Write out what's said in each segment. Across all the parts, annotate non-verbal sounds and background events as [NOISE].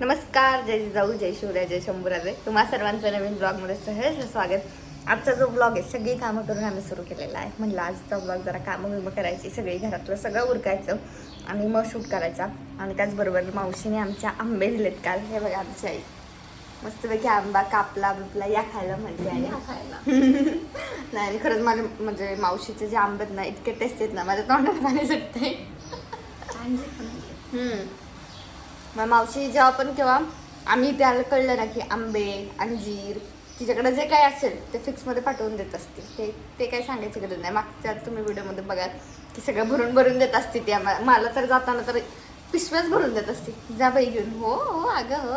नमस्कार जय जाऊ जय शिवराय जय शंभूराजे. तुम्हा सर्वांचं नवीन ब्लॉगमध्ये सहज स्वागत. आजचा जो ब्लॉग आहे सगळी कामं करून आम्ही सुरू केलेला आहे. म्हणलं आजचा ब्लॉग जरा कामं बिमं करायची सगळी घरातलं सगळं उरकायचं आणि मग शूट करायचा. आणि त्याचबरोबर मावशीने आमच्या आंबे दिलेत काल. हे बघा आमची आई. मस्तपैकी आंबा कापला बिपला या खायला म्हणते आई. [LAUGHS] नाही आणि खरंच माझे म्हणजे मावशीचे जे आंबे आहेत ना इतके टेस्ट आहेत ना माझ्या तोंडात पाणी सुटते. मग मावशी जेव्हा पण केव्हा आम्ही त्याला कळलं ना की आंबे अंजीर तिच्याकडे जे काय असेल ते फिक्समध्ये पाठवून देत असते ते ते काही सांगायची गरज नाही. मागच्या तुम्ही व्हिडिओमध्ये बघा की सगळं भरून भरून देत असते ती आम्हाला. मला तर जाताना तर पिशव्याच भरून देत असते जा बाई घेऊन. हो हो अगं हो.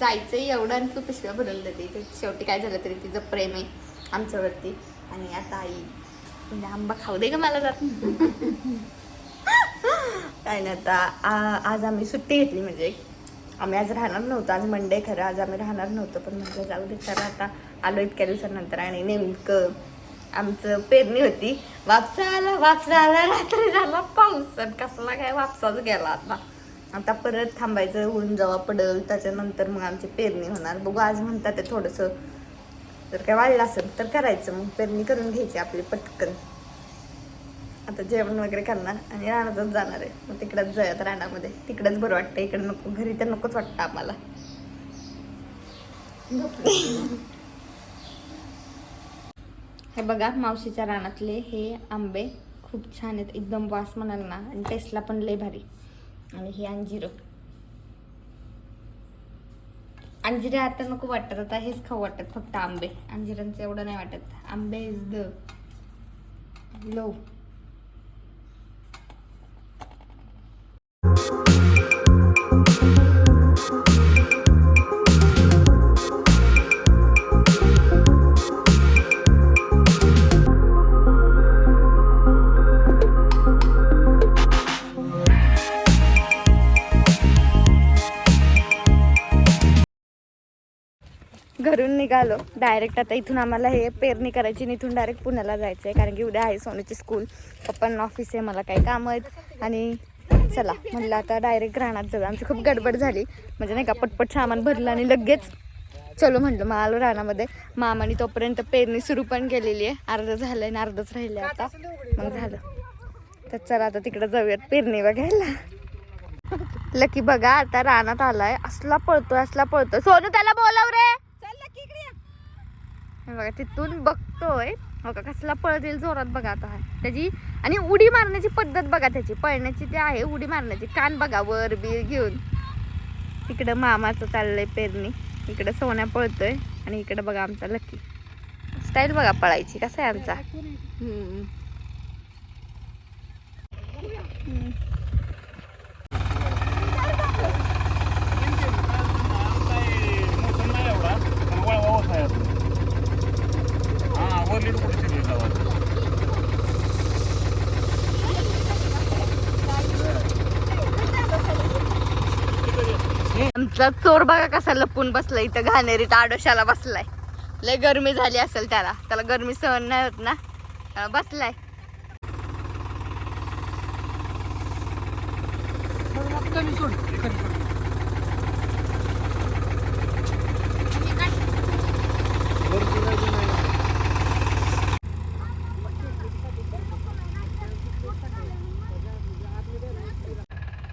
जायचं एवढं आणि तू पिशव्या भरून देते. ते शेवटी काय झालं तरी तिचं प्रेम आहे आमच्यावरती. आणि आता आई म्हणजे आंबा खाऊ दे का मला जात. काय नाही आता आज आम्ही सुट्टी घेतली म्हणजे. आम्ही आज राहणार नव्हतो आज मंडे खरं आज आम्ही राहणार नव्हतो पण म्हटलं जाऊ दे खरं आता. आलो इतक्या दिवसानंतर आणि नेमकं आमचं पेरणी होती. वापसा आला वापसा आला रात्री झाला पाऊस आणि कसला काय वापसाच गेला आता. आता परत थांबायचं ऊन जेव्हा पडल त्याच्यानंतर मग आमची पेरणी होणार. बघू आज म्हणतात ते थोडंसं जर काय वाढलं असेल तर करायचं मग पेरणी करून घ्यायची आपली पटकन. आता जेवण वगैरे करणार आणि रानातच जाणार आहे. मग तिकडंच जाऊयात रानामध्ये. तिकडंच बरं वाटतं इकडं नको घरी तर नकोच वाटतं आम्हाला. हे बघा मावशीच्या रानातले हे आंबे खूप छान आहेत. एकदम वास म्हणाल ना आणि टेस्टला पण लय भारी. आणि हे अंजिरं. अंजिरे आता नको वाटत आता हेच खाऊ वाटत फक्त आंबे. अंजिरांचं एवढं नाही वाटत. आंबे इज द लो घरून निघालो. डायरेक्ट आता इथून आम्हाला हे पेरणी करायची आणि इथून डायरेक्ट पुण्याला जायचं आहे कारण की उद्या आहे सोनूची स्कूल पप्पांना ऑफिस आहे मला काही काम आहेत. आणि चला म्हणलं आता डायरेक्ट राहणार जाऊ आमची खूप गडबड झाली. म्हणजे नाही का पटपट सामान भरलं आणि लगेच चलो म्हटलं मग आलो रानामध्ये. मामाने तोपर्यंत पेरणी सुरू पण केलेली आहे. अर्धं झालं आणि अर्धच राहिलं आता. मग झालं. तर चला आता तिकडं जाऊयात पेरणी बघायला. [LAUGHS] लकी बघा आता रानात आलाय. असला पळतोय असला पळतोय. सोनू त्याला बोलव रे. हे बघा तिथून बघतोय. बघा कसला पळत येईल जोरात बघा आता हा. त्याची आणि उडी मारण्याची पद्धत बघा त्याची. पळण्याची ती आहे उडी मारण्याची. कान बघा वर बी घेऊन. इकडं मामाचं चाललंय पेरणी. इकडं सोन्या पळतोय. आणि इकडं बघा आमचा लकी. स्टाईल बघा पळायची. कसा आहे आमचा? हम्म. हम्म. आमचा चोर बघा कसा लपून बसलाय इथं घाणेरीत आडोशाला बसलाय लय गरमी झाली असेल त्याला त्याला गरमी सहन नाही होत ना त्याला बसलाय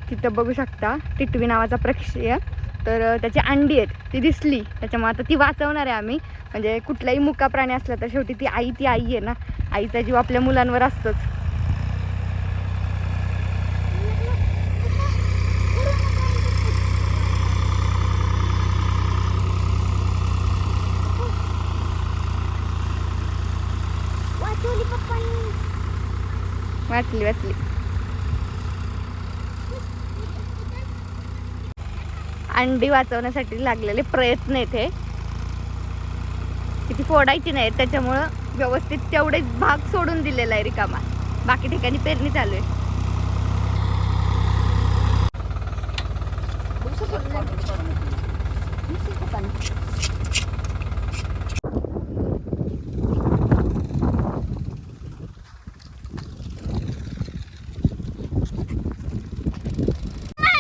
तिथं बघू शकता टिटवी नावाचा पक्षी आहे. तर त्याची अंडी आहेत ती दिसली. त्याच्यामुळे आता ती वाचवणार आहे आम्ही. म्हणजे कुठलाही मुका प्राणी असला तर शेवटी ती आई ती आई आहे ना. आईचा जीव आपल्या मुलांवर असतोच. वाचली वाचली. अंडी वाचवण्यासाठी लागलेले प्रयत्न येथे. किती फोडायची नाही त्याच्यामुळं व्यवस्थित तेवढे भाग सोडून दिलेला आहे रिकामा. बाकी ठिकाणी पेरणी चालू आहे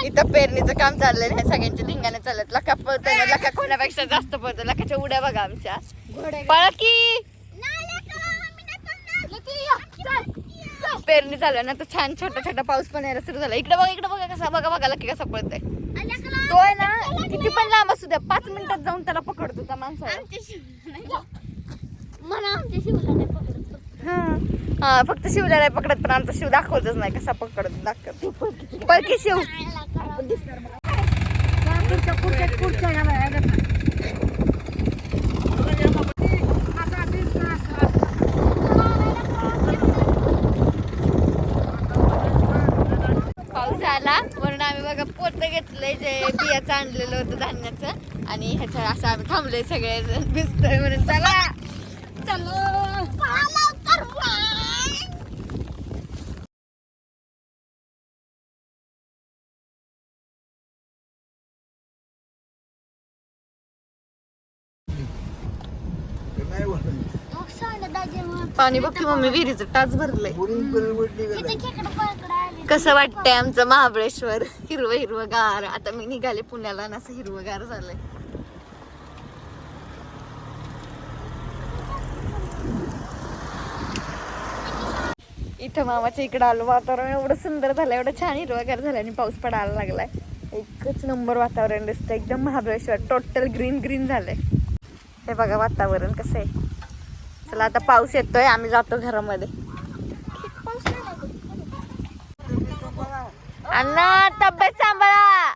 इथं पेरणीचं काम चाललंय ह्या सगळ्यांच्या धिंगाने चालत. लका पळतोय ना लका कोणापेक्षा जास्त पळतो लकाच्या उड्या बघा आमच्या. पळा की. पेरणी चालू आहे ना तर छान छोटा छोटा पाऊस पण यायला सुरू झाला. इकडे बघा इकडे बघा कसा बघा बघा लकी कसा पळतोय. तो आहे ना किती पण लांब असू द्या पाच मिनिटात जाऊन त्याला पकडतो त्या माणसाला. मला आमच्या शिवला नाही पकडत हा. हा, फक्त शिवला नाही पकडत पण आमचा शिव दाखवतच नाही कसा पकडत दाखवत पळकी शिव. पाऊस आला. म्हणून आम्ही बघा पोत घेतलंय जे बियाचं आणलेलं होतं धान्याचं. आणि ह्याच्या असं आम्ही थांबलोय सगळे भिजतोय म्हणून चला. चलो मग सांग दाजी मग पाणी बघते मम्मी विहिरीचं टाच भरलंय. कसं वाटतंय आमचं महाबळेश्वर? हिरवं हिरवं गार. आता मी निघाले पुण्याला आणि असं हिरवं गार झालंय. इथं मामाच्या इकडं आलो. वातावरण एवढं सुंदर झालं एवढं छान हिरवगार झालं आणि पाऊस पडायला लागलाय. एकच नंबर वातावरण दिसतं एकदम महाबळेश्वर. टोटल ग्रीन ग्रीन झालंय. हे बघा वातावरण कसं आहे. चला आता पाऊस येतोय आम्ही जातो घरामध्ये. अण्णा तब्येत सांभाळा.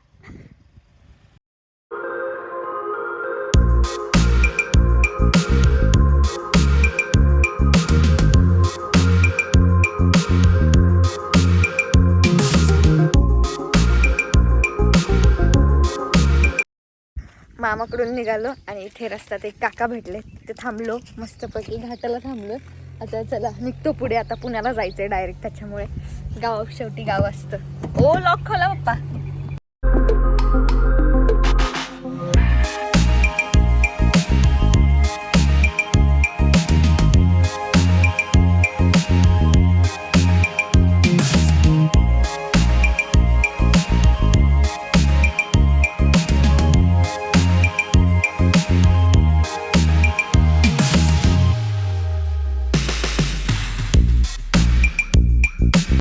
मामाकडून निघालो आणि इथे रस्त्यात एक काका भेटले. ते थांबलो मस्तपैकी घाटाला थांबलो. आता चला निघतो पुढे. आता पुण्याला जायचंय डायरेक्ट त्याच्यामुळे. गाव शेवटी गाव असतं. ओ लॉक खोला पप्पा.